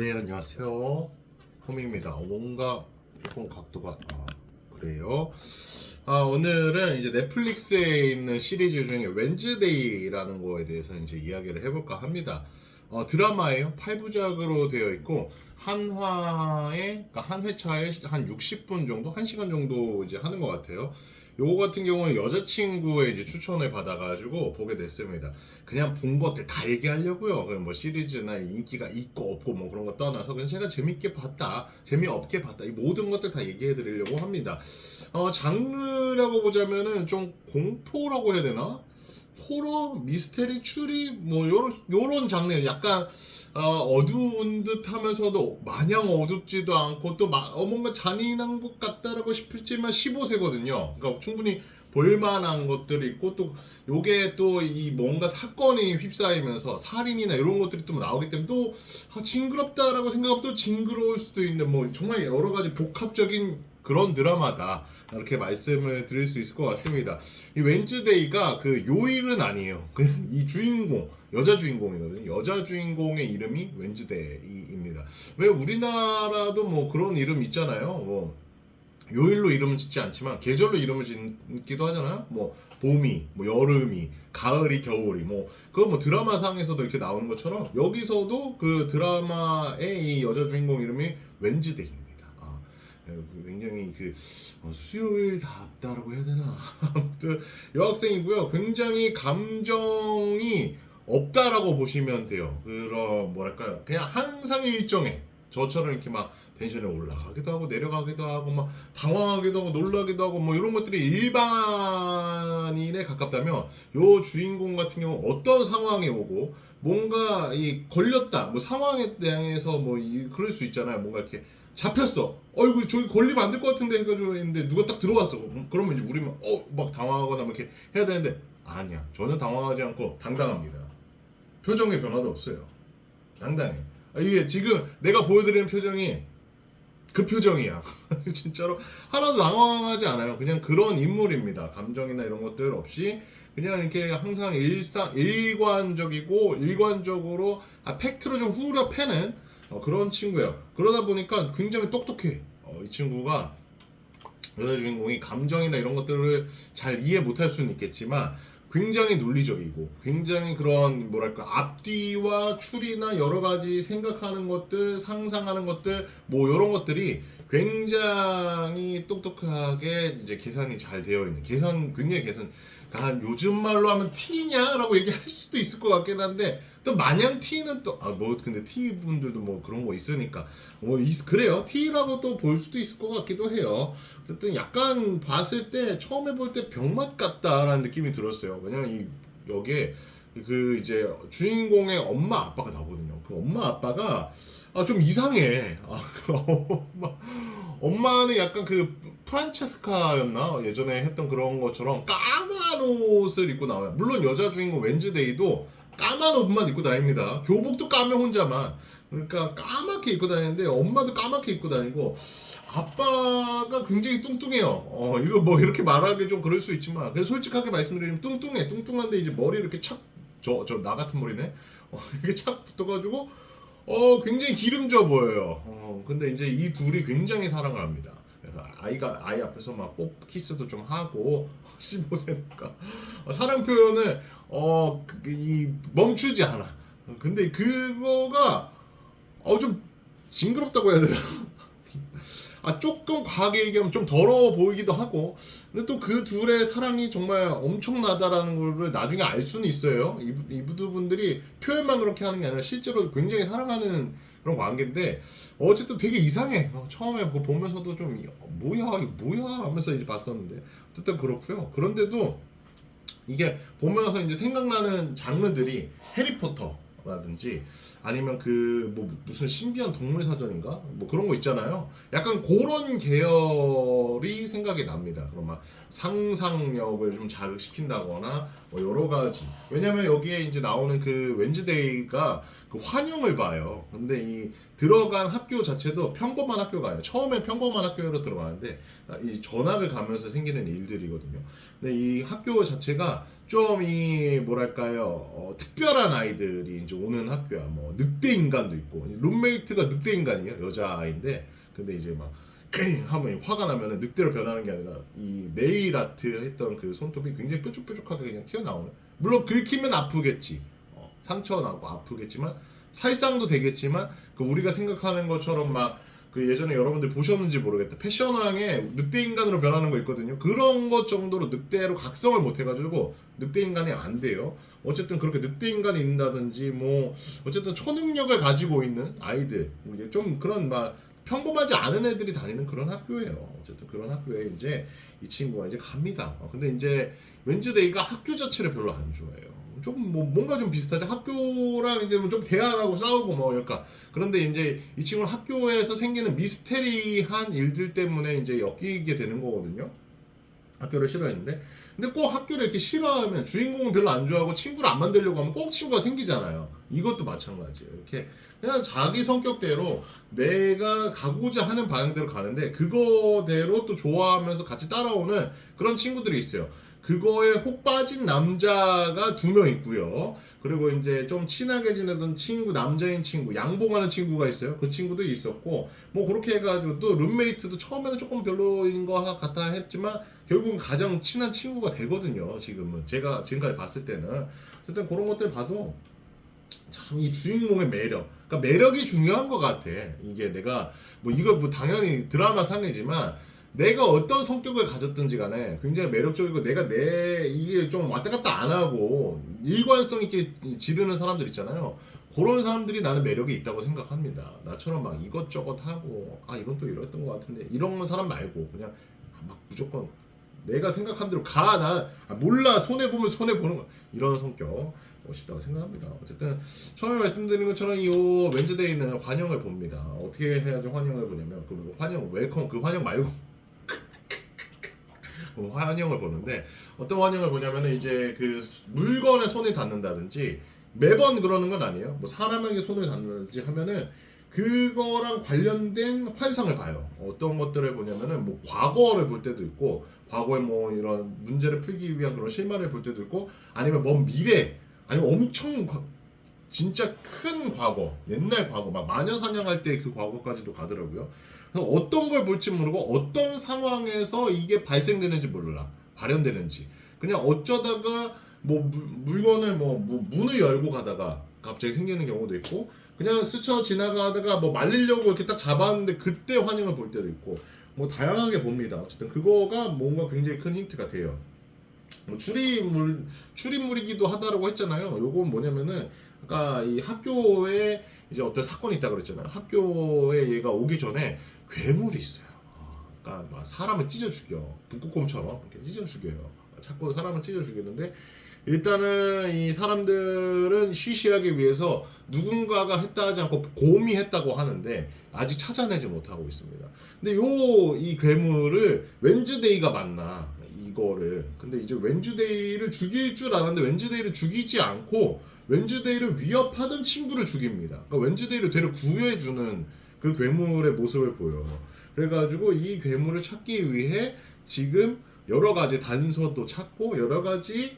네 안녕하세요. 홈입니다. 뭔가 조금 각도가 아, 그래요? 아 오늘은 이제 넷플릭스에 있는 시리즈 중에 웬즈데이라는 거에 대해서 이제 이야기를 해볼까 합니다. 어, 드라마예요. 8부작으로 되어 있고 한 화에 그러니까 한 회차에 한 60분 정도? 1시간 정도 이제 하는 것 같아요 요거 같은 경우는 여자친구의 이제 추천을 받아가지고 보게 됐습니다. 그냥 본 것들 다 얘기하려고요. 그냥 뭐 시리즈나 인기가 있고 없고 뭐 그런 거 떠나서 그냥 제가 재밌게 봤다, 재미없게 봤다 이 모든 것들 다 얘기해드리려고 합니다. 어 장르라고 보자면은 좀 공포라고 해야 되나? 호러, 미스테리, 추리 뭐 요런 요런 장르 약간 어, 두운 듯하면서도 마냥 어둡지도 않고 또 마- 어, 뭔가 잔인한 것 같다라고 싶을지만 15세거든요. 그러니까 충분히 볼만한 것들이 있고 또 요게 또 이 뭔가 사건이 휩싸이면서 살인이나 이런 것들이 또 나오기 때문에 또 아, 징그럽다라고 생각하면 또 징그러울 수도 있는 뭐 정말 여러 가지 복합적인 그런 드라마다 이렇게 말씀을 드릴 수 있을 것 같습니다. 이 웬즈데이가 그 요일은 아니에요. 그 이 주인공 여자 주인공이거든요. 여자 주인공의 이름이 웬즈데이입니다. 왜 우리나라도 뭐 그런 이름 있잖아요. 뭐 요일로 이름을 짓지 않지만 계절로 이름을 짓기도 하잖아요. 뭐 봄이, 뭐 여름이, 가을이, 겨울이 뭐 그거 뭐 드라마 상에서도 이렇게 나오는 것처럼 여기서도 그 드라마의 이 여자 주인공 이름이 웬즈데이입니다. 아, 굉장히 그 어, 수요일 답다라고 해야 되나 아무튼 여학생이고요. 굉장히 감정이 없다라고 보시면 돼요. 그런 뭐랄까요? 그냥 항상 일정해. 저처럼 이렇게 막 텐션이 올라가기도 하고 내려가기도 하고 막 당황하기도 하고 놀라기도 하고 뭐 이런 것들이 일반인에 가깝다면 요 주인공 같은 경우 어떤 상황에 오고 뭔가 이 걸렸다 뭐 상황에 대해서 뭐 이, 그럴 수 있잖아요 뭔가 이렇게 잡혔어. 어이구 저기 걸리면 안 될 것 같은데 해가지고 했는데 누가 딱 들어왔어. 음, 그러면 이제 우리만 어막 당황하거나 막 이렇게 해야 되는데 아니야. 전혀 당황하지 않고 당당합니다. 표정에 변화도 없어요. 당당해. 아, 이게 지금 내가 보여드리는 표정이 그 표정이야. 진짜로 하나도 당황하지 않아요. 그냥 그런 인물입니다. 감정이나 이런 것들 없이 그냥 이렇게 항상 일상 일관적이고 일관적으로 아, 팩트로 좀 후려 패는 어, 그런 친구예요. 그러다 보니까 굉장히 똑똑해. 어, 이 친구가 여자 주인공이 감정이나 이런 것들을 잘 이해 못할 수는 있겠지만 굉장히 논리적이고 굉장히 그런 뭐랄까 앞뒤와 추리나 여러 가지 생각하는 것들 상상하는 것들 뭐 이런 것들이 굉장히 똑똑하게 이제 계산이 잘 되어 있는 계산 굉장히 계산 한 요즘 말로 하면 T냐라고 얘기할 수도 있을 것 같긴 한데 또 마냥 T는 또 아 뭐 근데 T 분들도 뭐 그런 거 있으니까. 뭐 있- 그래요. T라고 또 볼 수도 있을 것 같기도 해요. 어쨌든 약간 봤을 때 처음에 볼 때 병맛 같다라는 느낌이 들었어요. 왜냐면 이 여기에 그 이제 주인공의 엄마 아빠가 나오거든요. 그 엄마 아빠가 아 좀 이상해. 아, 그 엄마 엄마는 약간 그 프란체스카였나 예전에 했던 그런 것처럼 까만 옷을 입고 나와요. 물론 여자 주인공 웬즈데이도 까만 옷만 입고 다닙니다. 교복도 까매 혼자만. 그러니까 까맣게 입고 다니는데 엄마도 까맣게 입고 다니고 아빠가 굉장히 뚱뚱해요. 어 이거 뭐 이렇게 말하기 좀 그럴 수 있지만 그래서 솔직하게 말씀드리면 뚱뚱해. 뚱뚱한데 이제 머리 이렇게 착 저 저 나 같은 머리네. 어, 이게 착 붙어가지고 어 굉장히 기름져 보여요. 어 근데 이제 이 둘이 굉장히 사랑을 합니다. 그래서 아이가 아이 앞에서 막뽀 키스도 좀 하고 15세니까 어, 사랑 표현을 어 이 멈추지 않아. 어, 근데 그거가 어 좀 징그럽다고 해야 되나? 아 조금 과하게 얘기하면 좀 더러워 보이기도 하고. 근데 또 그 둘의 사랑이 정말 엄청나다라는 거를 나중에 알 수는 있어요. 이, 이두 분들이 표현만 그렇게 하는 게 아니라 실제로 굉장히 사랑하는 그런 관계인데 어쨌든 되게 이상해. 어, 처음에 그거 보면서도 좀 뭐야 이거 뭐야 하면서 이제 봤었는데 어쨌든 그렇고요. 그런데도 이게 보면서 이제 생각나는 장르들이 해리포터 라든지 아니면 그 뭐 무슨 신비한 동물 사전인가 뭐 그런 거 있잖아요. 약간 그런 계열이 생각이 납니다. 그럼 막 상상력을 좀 자극시킨다거나 뭐 여러 가지. 왜냐면 여기에 이제 나오는 그 웬즈데이가 그 환영을 봐요. 근데 이 들어간 학교 자체도 평범한 학교가 아니에요. 처음엔 평범한 학교로 들어가는데 이 전학을 가면서 생기는 일들이거든요. 근데 이 학교 자체가 좀 이 뭐랄까요? 어, 특별한 아이들이 이제 오는 학교야. 뭐 늑대 인간도 있고. 룸메이트가 늑대 인간이에요. 여자 아이인데. 근데 이제 막끙 하면 화가 나면은 늑대로 변하는 게 아니라 이 네일 아트 했던 그 손톱이 굉장히 뾰족뾰족하게 그냥 튀어나오는. 물론 긁히면 아프겠지. 어, 상처 나고 아프겠지만 살상도 되겠지만 그 우리가 생각하는 것처럼 막 그 예전에 여러분들 보셨는지 모르겠다 패션왕에 늑대 인간으로 변하는 거 있거든요 그런 것 정도로 늑대로 각성을 못 해가지고 늑대 인간이 안 돼요 어쨌든 그렇게 늑대 인간이 있다든지 뭐 어쨌든 초능력을 가지고 있는 아이들 뭐좀 그런 막 평범하지 않은 애들이 다니는 그런 학교예요. 어쨌든 그런 학교에 이제 이 친구가 이제 갑니다. 어, 근데 이제 웬즈데이가 학교 자체를 별로 안 좋아해요. 좀 뭐 뭔가 좀 비슷하지 학교랑 이제 뭐좀 대화하고 싸우고 뭐 약간 그런데 이제 이 친구는 학교에서 생기는 미스테리한 일들 때문에 이제 엮이게 되는 거거든요. 학교를 싫어했는데 근데 꼭 학교를 이렇게 싫어하면 주인공은 별로 안 좋아하고 친구를 안 만들려고 하면 꼭 친구가 생기잖아요. 이것도 마찬가지예요. 이렇게 그냥 자기 성격대로 내가 가고자 하는 방향대로 가는데 그거대로 또 좋아하면서 같이 따라오는 그런 친구들이 있어요. 그거에 혹 빠진 남자가 두 명 있고요. 그리고 이제 좀 친하게 지내던 친구, 남자인 친구, 양봉하는 친구가 있어요. 그 친구도 있었고, 뭐 그렇게 해가지고 또 룸메이트도 처음에는 조금 별로인 것 같아 했지만 결국은 가장 친한 친구가 되거든요. 지금은 제가 지금까지 봤을 때는 어쨌든 그런 것들 봐도 참 이 주인공의 매력, 그러니까 매력이 중요한 것 같아. 이게 내가 뭐 이거 뭐 당연히 드라마 상이지만 내가 어떤 성격을 가졌든지 간에 굉장히 매력적이고 내가 내 이게 좀 왔다 갔다 안 하고 일관성 있게 지르는 사람들 있잖아요. 그런 사람들이 나는 매력이 있다고 생각합니다. 나처럼 막 이것저것 하고 아 이건 또 이랬던 것 같은데 이런 사람 말고 그냥 막 무조건 내가 생각한 대로 가. 나 아, 몰라 손해 보면 손해 보는 거 이런 성격 멋있다고 생각합니다. 어쨌든 처음에 말씀드린 것처럼 이 웬즈데이는 환영을 봅니다. 어떻게 해야지 환영을 보냐면 그 환영 웰컴 그 환영 말고 그 환영을 보는데 어떤 환영을 보냐면은 이제 그 물건에 손이 닿는다든지 매번 그러는 건 아니에요. 뭐 사람에게 손을 닿는다든지 하면은 그거랑 관련된 환상을 봐요. 어떤 것들을 보냐면은 뭐 과거를 볼 때도 있고 과거에 뭐 이런 문제를 풀기 위한 그런 실마리를 볼 때도 있고 아니면 먼 미래 아니면 엄청 과- 진짜 큰 과거 옛날 과거 막 마녀 사냥할 때 그 과거까지도 가더라고요. 어떤 걸 볼지 모르고 어떤 상황에서 이게 발생되는지 몰라 발현되는지 그냥 어쩌다가 뭐 물- 물건을 뭐 무- 문을 열고 가다가 갑자기 생기는 경우도 있고 그냥 스쳐 지나가다가 뭐 말리려고 이렇게 딱 잡았는데 그때 환영을 볼 때도 있고 뭐 다양하게 봅니다. 어쨌든 그거가 뭔가 굉장히 큰 힌트가 돼요. 뭐 출입물 출입물이기도 하다라고 했잖아요. 요건 뭐냐면은 아까 이 학교에 이제 어떤 사건이 있다 그랬잖아요. 학교에 얘가 오기 전에 괴물이 있어요. 아, 그러니까 막 사람을 찢어 죽여 북극곰처럼 이렇게 찢어 죽여요. 자꾸 사람을 찢어 죽이는데 일단은 이 사람들은 쉬쉬하기 위해서 누군가가 했다 하지 않고 곰이 했다고 하는데 아직 찾아내지 못하고 있습니다. 근데 요 이 괴물을 웬즈데이가 만나 이거를 근데 이제 웬즈데이를 죽일 줄 알았는데 웬즈데이를 죽이지 않고 웬즈데이를 위협하던 친구를 죽입니다. 그러니까 웬즈데이를 되려 구해주는 그 괴물의 모습을 보여. 그래가지고 이 괴물을 찾기 위해 지금 여러 가지 단서도 찾고 여러 가지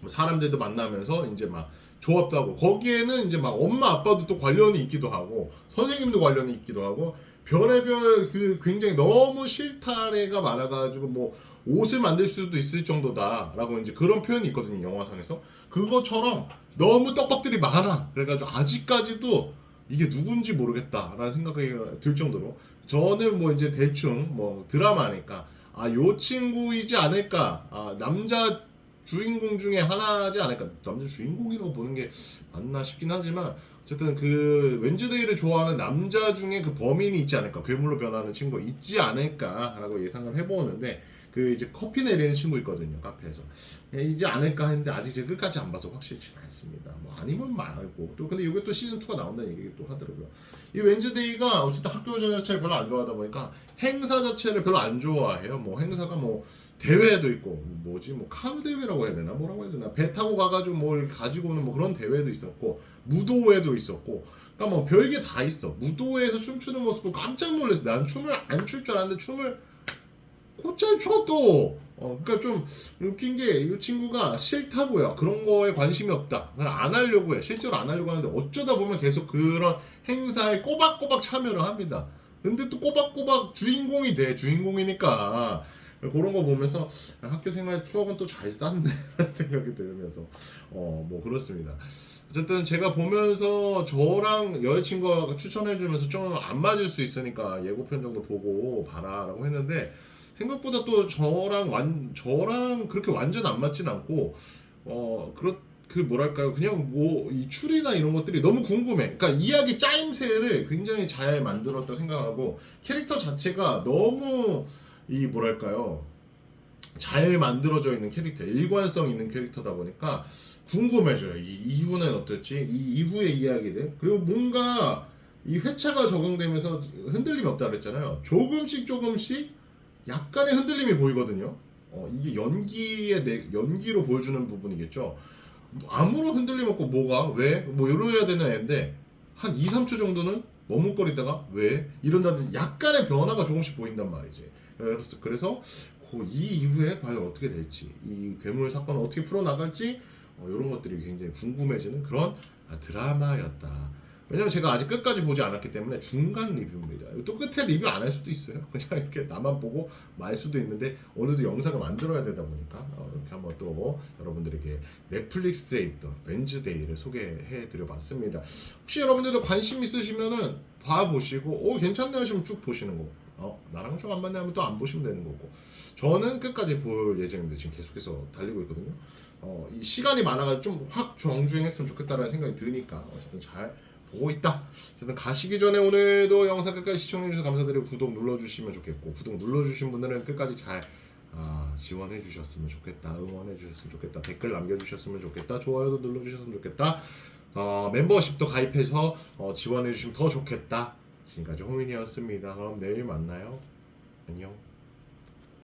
뭐 사람들도 만나면서 이제 막 조합도 하고 거기에는 이제 막 엄마 아빠도 또 관련이 있기도 하고 선생님도 관련이 있기도 하고 별의별 그 굉장히 너무 실타래가 많아가지고 뭐 옷을 만들 수도 있을 정도다라고 이제 그런 표현이 있거든요 영화상에서. 그것처럼 너무 떡밥들이 많아. 그래가지고 아직까지도 이게 누군지 모르겠다라는 생각이 들 정도로 저는 뭐 이제 대충 뭐 드라마니까 아 요 친구이지 않을까. 아 남자 주인공 중에 하나지 않을까. 남자 주인공이라고 보는 게 맞나 싶긴 하지만 어쨌든 그 웬즈데이를 좋아하는 남자 중에 그 범인이 있지 않을까. 괴물로 변하는 친구가 있지 않을까라고 예상을 해보는데 그 이제 커피 내리는 친구 있거든요 카페에서 예, 이제 않을까 했는데 아직 제가 끝까지 안 봐서 확실치 않습니다. 뭐 아니면 말고 또 근데 이게 또 시즌 2가 나온다는 얘기 또 하더라고요. 이 웬즈데이가 어쨌든 학교 자체를 별로 안 좋아하다 보니까 행사 자체를 별로 안 좋아해요. 뭐 행사가 뭐 대회도 있고 뭐지 뭐 카누 대회라고 해야 되나 뭐라고 해야 되나 배 타고 가가지고 뭘 가지고 오는 뭐 그런 대회도 있었고 무도회도 있었고 그러니까 뭐 별게 다 있어 무도회에서 춤추는 모습 보고 깜짝 놀랐어 난 춤을 안 출 줄 알았는데 춤을 곧잘 춰또. 어 그러니까 좀 웃긴 게 이 친구가 싫다고요. 그런 거에 관심이 없다. 그걸 안 하려고 해. 실제로 안 하려고 하는데 어쩌다 보면 계속 그런 행사에 꼬박꼬박 참여를 합니다. 근데 또 꼬박꼬박 주인공이 돼. 주인공이니까. 그런 거 보면서 학교 생활 추억은 또 잘 쌓네. 라는 생각이 들면서. 어 뭐 그렇습니다. 어쨌든 제가 보면서 저랑 여자친구가 추천해주면서 좀 안 맞을 수 있으니까 예고편 정도 보고 봐라라고 했는데 생각보다 또 저랑 완 저랑 그렇게 완전 안 맞진 않고 어 그렇 그 뭐랄까요 그냥 뭐 이 추리나 이런 것들이 너무 궁금해. 그러니까 이야기 짜임새를 굉장히 잘 만들었다 생각하고 캐릭터 자체가 너무 이 뭐랄까요 잘 만들어져 있는 캐릭터, 일관성 있는 캐릭터다 보니까 궁금해져요. 이 이후는 어떨지, 이 이후의 이야기들 그리고 뭔가 이 회차가 적용되면서 흔들림이 없다 그랬잖아요. 조금씩 조금씩 약간의 흔들림이 보이거든요. 어, 이게 연기의 내, 연기로 보여주는 부분이겠죠. 아무런 흔들림 없고 뭐가 왜? 뭐 이러야 되는 애인데 한 2, 3초 정도는 머뭇거리다가 왜? 이런다든지 약간의 변화가 조금씩 보인단 말이지. 그래서 그래서 그 이 이후에 과연 어떻게 될지 이 괴물 사건을 어떻게 풀어 나갈지 어, 이런 것들이 굉장히 궁금해지는 그런 아, 드라마였다. 왜냐면 제가 아직 끝까지 보지 않았기 때문에 중간 리뷰입니다. 또 끝에 리뷰 안 할 수도 있어요. 그냥 이렇게 나만 보고 말 수도 있는데 오늘도 영상을 만들어야 되다 보니까 어, 이렇게 한번 또 여러분들에게 넷플릭스에 있던 웬즈데이를 소개해 드려봤습니다. 혹시 여러분들도 관심 있으시면은 봐보시고 오 괜찮네 하시면 쭉 보시는 거. 어 나랑 좀 안 맞네 하면 또 안 보시면 되는 거고. 저는 끝까지 볼 예정인데 지금 계속해서 달리고 있거든요. 어, 이 시간이 많아가지고 좀 확 정주행했으면 좋겠다라는 생각이 드니까 어쨌든 잘 보고 있다. 어쨌든 가시기 전에 오늘도 영상 끝까지 시청해주셔서 감사드리고 구독 눌러주시면 좋겠고 구독 눌러주신 분들은 끝까지 잘 아, 지원해 주셨으면 좋겠다. 응원해 주셨으면 좋겠다. 댓글 남겨주셨으면 좋겠다. 좋아요도 눌러주셨으면 좋겠다. 어, 멤버십도 가입해서 어, 지원해 주시면 더 좋겠다. 지금까지 호민이었습니다. 그럼 내일 만나요. 안녕.